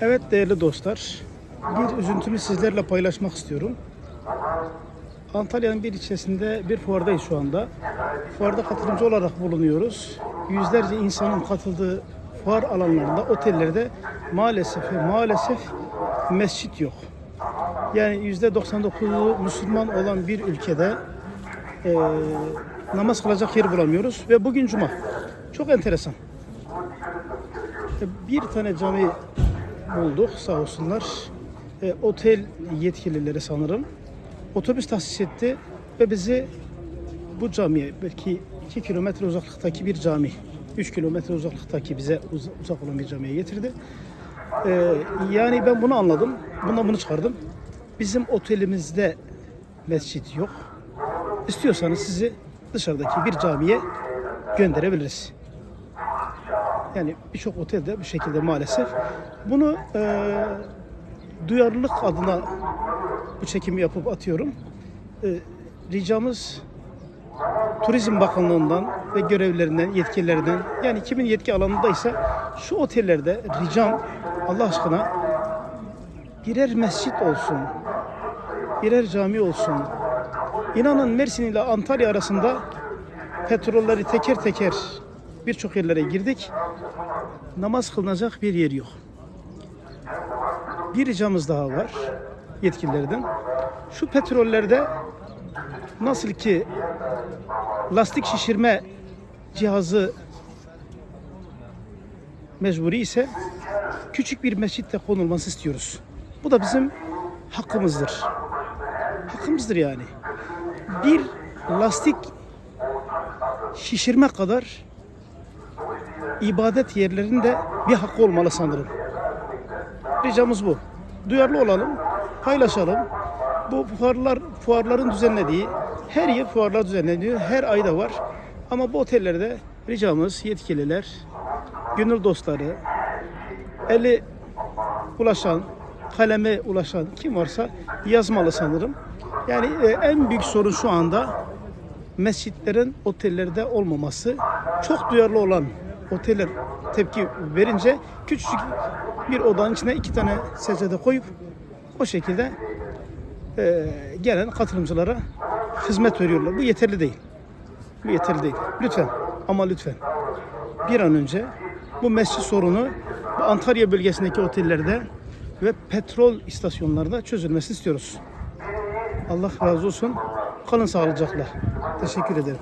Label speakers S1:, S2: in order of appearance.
S1: Evet değerli dostlar, bir üzüntümü sizlerle paylaşmak istiyorum. Antalya'nın bir ilçesinde bir fuardayız şu anda. Fuarda katılımcı olarak bulunuyoruz. Yüzlerce insanın katıldığı fuar alanlarında, otellerde maalesef maalesef mescit yok. Yani yüzde 99'u Müslüman olan bir ülkede eee, namaz kılacak yer bulamıyoruz ve bugün cuma. Çok enteresan. Bir tane cami bulduk sağ olsunlar. E, otel yetkilileri sanırım. Otobüs tahsis etti ve bizi bu camiye belki 2 kilometre uzaklıktaki bir cami, 3 kilometre uzaklıktaki bize uz- uzak olan bir camiye getirdi. E, yani ben bunu anladım. Bundan bunu çıkardım. Bizim otelimizde mescit yok. İstiyorsanız sizi dışarıdaki bir camiye gönderebiliriz. Yani birçok otelde bu şekilde maalesef. Bunu e, duyarlılık adına bu çekimi yapıp atıyorum. E, ricamız Turizm Bakanlığı'ndan ve görevlilerinden, yetkililerinden yani kimin yetki alanındaysa şu otellerde ricam Allah aşkına birer mescit olsun, birer cami olsun. İnanın Mersin ile Antalya arasında petrolleri teker teker birçok yerlere girdik. Namaz kılınacak bir yer yok. Bir ricamız daha var yetkililerden. Şu petrollerde nasıl ki lastik şişirme cihazı mecburi ise küçük bir mescitte konulması istiyoruz. Bu da bizim hakkımızdır. Hakkımızdır yani. Bir lastik şişirme kadar ibadet yerlerinde bir hakkı olmalı sanırım. Ricamız bu. Duyarlı olalım, paylaşalım. Bu fuarlar, fuarların düzenlediği, her yıl fuarlar düzenleniyor, her ayda var. Ama bu otellerde ricamız yetkililer, gönül dostları, eli ulaşan, kaleme ulaşan kim varsa yazmalı sanırım. Yani e, en büyük sorun şu anda mescitlerin otellerde olmaması. Çok duyarlı olan oteller tepki verince küçücük bir odanın içine iki tane secde koyup o şekilde e, gelen katılımcılara hizmet veriyorlar. Bu yeterli değil. Bu yeterli değil. Lütfen ama lütfen bir an önce bu mescit sorunu bu Antalya bölgesindeki otellerde ve petrol istasyonlarda çözülmesini istiyoruz. Allah razı olsun. Kalın sağlıcakla. Teşekkür ederim.